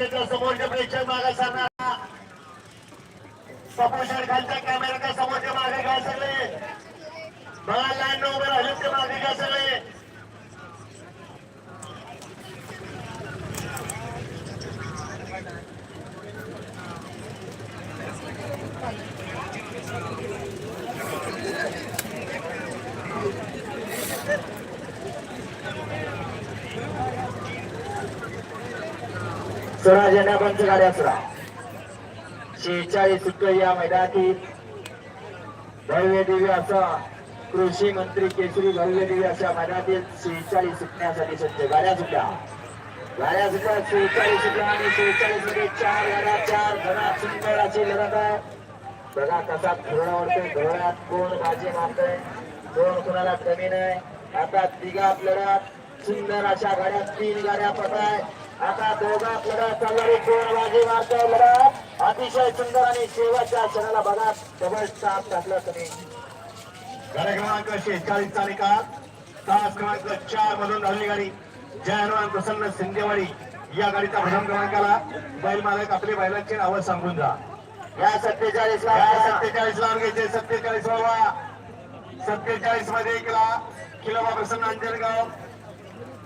समोरच्या प्रेक्षक मागे सरणार सपोशर खालच्या कॅमेऱ्याच्या समोरच्या मागे घ्या सगळे. बघा लाईन उभे राहिले ते मागे घ्या सगळे. स्वराज यांना पंच गाड्या सुरा शेहेचाळीस फुट या मैदानातील भव्य दिव्य असा कृषी मंत्री केसरी भव्य दिव्य अशा मैदानातील शेहेचाळीस सुटण्यासाठी सज्ज. गाड्या सुटल्या. गाड्या सुटल्या शेहेचाळीस सुटल्या आणि शेहेचाळीसमध्ये चार गाड्या चार घरात सुंदर अशी लढत आहे. बघा कसा धोरणावरती धोरणात कोण बाजी मारतय? कोण कोणाला कमी नाही? आता तिघात लढत. सुंदर अशा गाड्या तीन गाड्या पटाय. आता दोघात लढत चालणारी कोण बाजी मारतोय लढत अतिशय सुंदर आणि शेवटच्या क्षणाला बघा. डबल स्टाफ टाकला तुम्ही. गाड्या क्रमांक शेहेचाळीस तालिका तास क्रमांक चार मधून धावली गाडी. जय हनुमान प्रसन्न सिंदेवाडी या गाडीचा प्रथम क्रमांकाला बैल मालक आपले बैलांची नावं सांगून जा. या सत्तेचाळीस ला सत्तेचाळीस ला घ्यायचे सत्तेचाळीस बाबा. सत्तेचाळीसमध्ये केला. किलोबा प्रसन्न अंजनगाव.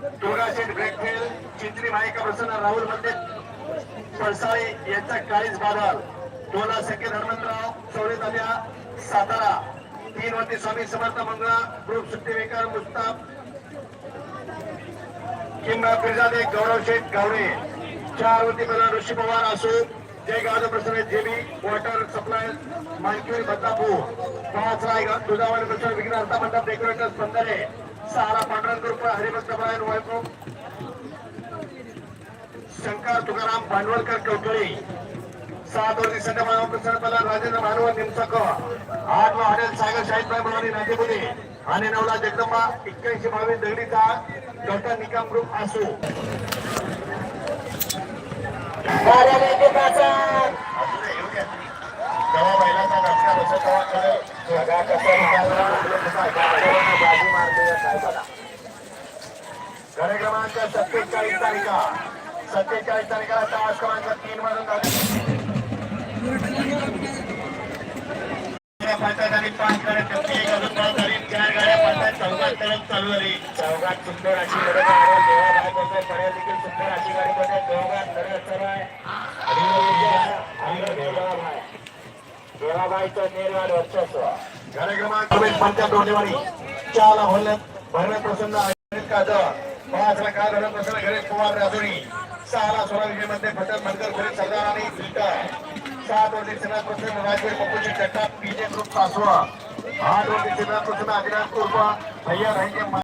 दुर्गा ब्रेकफेल चिंत्री मायका प्रसन्न राहुल मंदिर पळसाळे यांचा काळीच बादल. टोला सखे धर्मंतराव चौरे ताब्या सातारा. तीन वरती स्वामी समर्थ मंगळा ग्रुप सुट्टीवेकर मुस्ताफ किंवा फिरजादे गौरव शेठ गावडे. चार वरती मला ऋषी पवार असो Jay Gawade Prasanna JB water supply मालकी बदलापूर. पाच राय दुधावाडी प्रसन्न विघ्नहर्ता मंडप डेकोरेटर स्पंदने सारा पांढरा रुपये हरिभक्त परायण वायको शंकर तुकाराम भांडवलकर कवठळे सात वरती संघ प्रसन्न पला राजेंद्र मानव निमसक. आठ ला हॉटेल सागर शाहीद बनवणी नांदेपुणे आणि नवला जगदंबा एक्क्याऐंशी बावीस दगडीचा गटा निकाम ग्रुप असो. तेव्हा बैलाचा दसरा बसत तेव्हा कळेल बाजी मारली काय बघा कार्यक्रमांक सत्तेचाळीस तारीखा सत्तेचाळीस तारखेला तास क्रमांक तीन मधून पंचायत पाच गाड्या टक्के अजून पाच झाली चार गाड्या पंचायत चौघात तळप चालू झाली चौघात सुंदर अशी लढत आहे देवाबाई बद्दल पर्याय देखील सुंदर अशी गाडी बद्दल चौघात लढत चालू आहे आणि देवाबाई देवाबाईचं निर्वाड वर्चस्व पंचायत डोंडेवाडी चार होल्ल्यात भरणे प्रसन्न अनिल कादर पाच ला का धरण प्रसन्न गणेश कुमार राजुरी. सहाला सोळा विजयमध्ये फटक मनकर खोली सरदार आणि फिल्टर सात वरती सेना प्रसन्न राजवीर पप्पूची चट्टा पीजे ग्रुप सासवा आठ वरती सेना प्रसन्न अभिनाश कुर्बा भैया राहिजे